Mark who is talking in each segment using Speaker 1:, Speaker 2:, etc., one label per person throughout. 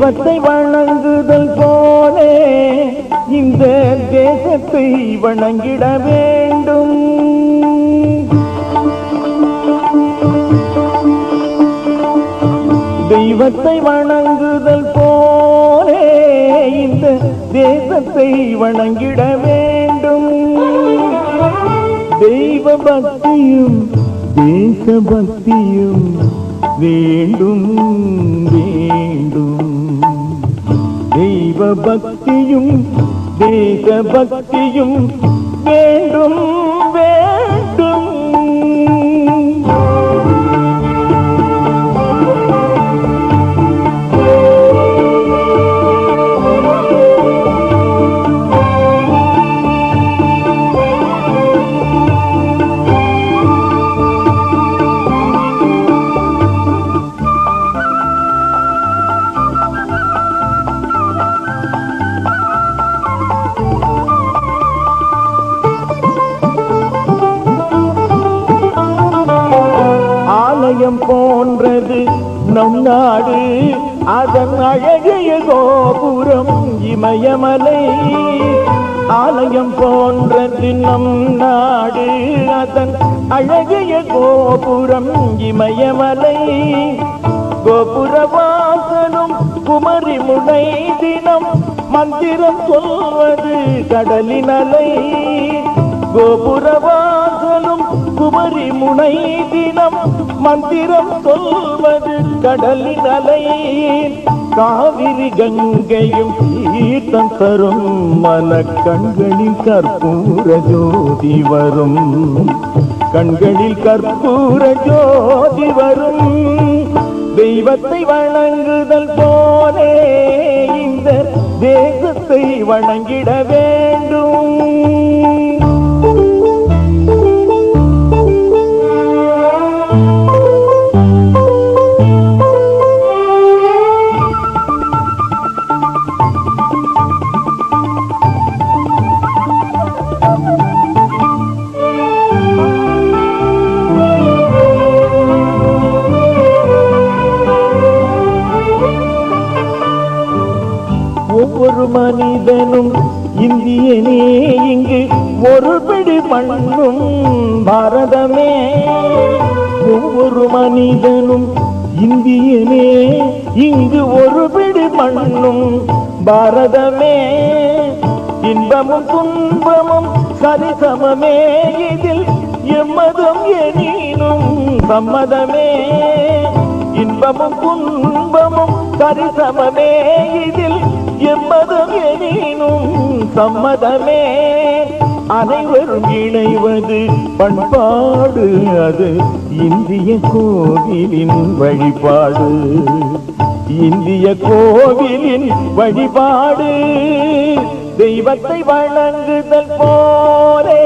Speaker 1: தெய்வத்தை வணங்குதல் போலே இந்த தேசத்தை வணங்கிட வேண்டும். தெய்வத்தை வணங்குதல் போலே இந்த தேசத்தை வணங்கிட வேண்டும். தெய்வ பக்தியும் தேச பக்தியும் வேண்டும் வேண்டும். தெய்வ பக்தியும் தேச பக்தியும் வேண்டும். ஆலயம் போன்றது நம் நாடு. அதன் அழகிய கோபுரம் இமயமலை. ஆலயம் போன்றது நம் நாடு. அதன் அழகிய கோபுரம் இமயமலை. கோபுரவாசனும் குமரி முனை தினம் மந்திரம் சொல்வது கடலின் அலை. கோபுரவாசலும் குமரி முனை தினம் மந்திரம் சொல்வது கடலின் அலை காவிரி கங்கையும் தீர்த்தம் தரும் மன கண்களில் கற்பூர ஜோதி வரும். கண்களில் கற்பூர ஜோதி வரும். தெய்வத்தை வணங்குதல் போலே இந்த தேசத்தை வணங்கிட வேண்டும் ஒரு மனிதனும் இந்தியனே. இங்கு ஒரு பிடி மண்ணும் பாரதமே. ஒவ்வொரு மனிதனும் இந்தியனே. இங்கு ஒரு பிடி மண்ணும் பாரதமே. இன்பமும் துன்பமும் சரிசமமே. இதில் எம்மதம் எனினும் சம்மதமே. இன்பமும் துன்பமும் சரிசமமே. இதில் எம்மதம் எனினும் சம்மதமே. அனைவரும் இணைவது பண்பாடு. அது இந்திய கோவிலின் வழிபாடு. இந்திய கோவிலின் வழிபாடு. தெய்வத்தை வணங்குதல் போலே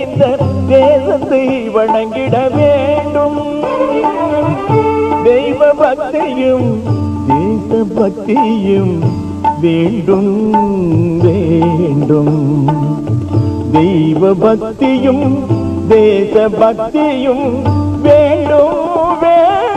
Speaker 1: இந்த தேசத்தை வணங்கிட வேண்டும். தெய்வ பக்தியும் தேச பக்தியும் வேண்டும் வேண்டும். தெய்வ பக்தியும் தேச பக்தியும் வேண்டும் வேண்டும்